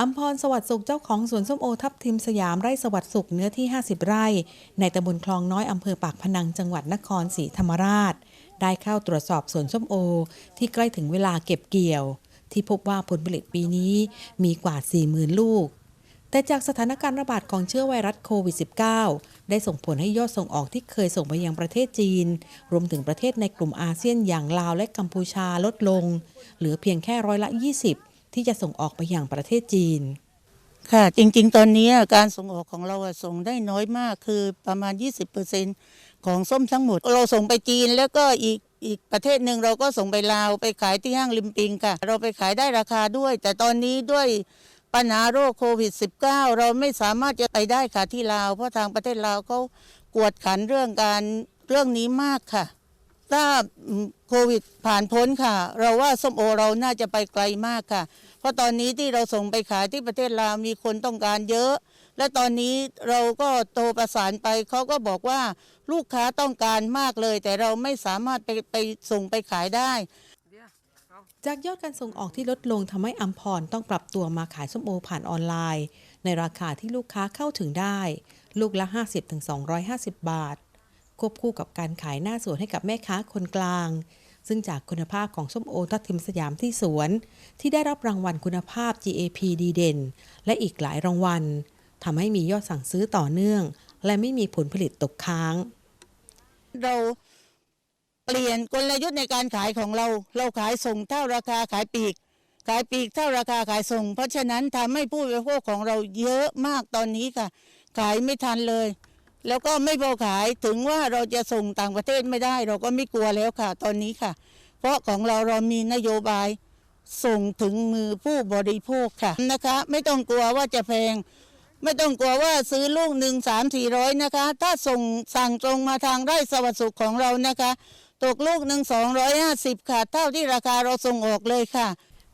อัมพรสวัสดิ์สุขเจ้าของสวนส้มโอทับทิมสยามไร่สวัสดิ์สุขเนื้อที่ 50 ไร่ ในตำบลคลองน้อยอำเภอปากพนังจังหวัดนครศรีธรรมราช ได้เข้าตรวจสอบสวนส้มโอ ที่ใกล้ถึงเวลาเก็บเกี่ยว ที่พบว่าผลผลิตปีนี้มีกว่า 40,000 ลูก แต่จากสถานการณ์ระบาดของเชื้อไวรัสโควิด -19 ได้ส่งผลให้ยอดส่งออกที่เคยส่งไปยังประเทศจีน รวมถึงประเทศในกลุ่มอาเซียนอย่างลาวและกัมพูชาลดลง เหลือเพียงแค่ร้อยละ 20 ที่จะส่งออกไปยังประเทศจีน ค่ะ จริง ๆ ตอนนี้การส่งออกของเราส่งได้น้อยมากคือประมาณ 20%ของส้มทั้งหมด เราส่งไปจีนแล้วก็อีกอีกประเทศหนึ่งเราก็ส่งไปลาวไปขายที่ห้างลิมปิงค่ะ เราไปขายได้ราคาด้วย แต่ตอนนี้ด้วยปัญหาโรคโควิด -19 เราไม่สามารถจะไปได้ค่ะที่ลาว เพราะทางประเทศลาวเขากวดขันเรื่องการเรื่องนี้มากค่ะ ถ้าโควิดผ่านพ้นค่ะ เราว่าส้มโอเราน่าจะไปไกลมากค่ะ เพราะตอนนี้ที่เราส่งไปขายที่ประเทศลาวมีคนต้องการเยอะ และตอนนี้เราก็โทรประสานไปเขาก็บอกว่าลูกค้าต้องการมากเลย แต่เราไม่สามารถไปไปส่งไปขายได้ จากยอดการส่งออกที่ลดลงทำให้อัมพรต้องปรับตัวมาขายส้มโอผ่านออนไลน์ ในราคาที่ลูกค้าเข้าถึงได้ ลูกละ 50-250 บาท ควบคู่กับการขายหน้าสวนให้กับแม่ค้าคนกลาง ซึ่งจากคุณภาพของส้มโอทับทิมสยามที่สวน ที่ได้รับรางวัลคุณภาพ GAP ดีเด่น และอีกหลายรางวัลทำให้มียอดสั่งซื้อต่อเนื่อง และไม่มีผลผลิตตกค้าง เราเปลี่ยนกลยุทธ์ในการขายของเรา เราขายส่งเท่าราคาขายปีก ขายปีกเท่าราคาขายส่ง เพราะฉะนั้นทำให้ผู้บริโภคของเราเยอะมากตอนนี้ค่ะ ขายไม่ทันเลย แล้วก็ไม่พอขายถึงว่าเราจะส่งต่างประเทศไม่ได้ เราก็ไม่กลัวแล้วค่ะ ตอนนี้ค่ะ เพราะของเราเรามีนโยบายส่งถึงมือผู้บริโภคค่ะนะคะ ไม่ต้องกลัวว่าจะแพง ไม่ต้องกลัวว่าซื้อลูกหนึ่งสามสี่ร้อยนะคะ ถ้าส่งสั่งตรงมาทางไร่สวัสดิ์สุขของเรานะคะ ตกลูกหนึ่งสองร้อยห้าสิบค่ะ เท่าที่ราคาเราส่งออกเลยค่ะ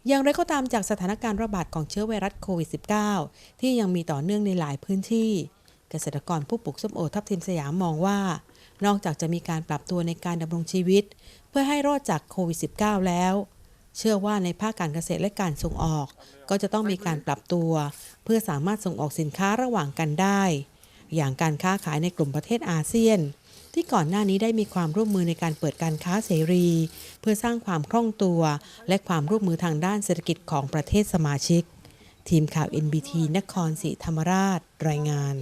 อย่างไรก็ตามจากสถานการณ์ระบาดของเชื้อไวรัสโควิด -19 ที่ยังมีต่อเนื่องในหลายพื้นที่ เกษตรกรผู้ปลูกส้มโอทับทิมสยามมองว่า นอกจากจะมีการปรับตัวในการดำรงชีวิต เพื่อให้รอดจากโควิด -19 แล้ว เชื่อว่าในภาคการเกษตรและการส่งออก ก็จะต้องมีการปรับตัว เพื่อสามารถส่งออกสินค้าระหว่างกันได้ อย่างการค้าขายในกลุ่มประเทศอาเซียน ที่ก่อนหน้านี้ได้มีความร่วมมือในการเปิดการค้าเสรี เพื่อสร้างความคล่องตัว และความร่วมมือทางด้านเศรษฐกิจของประเทศสมาชิกทีมข่าว NBT นครศรีธรรมราช รายงาน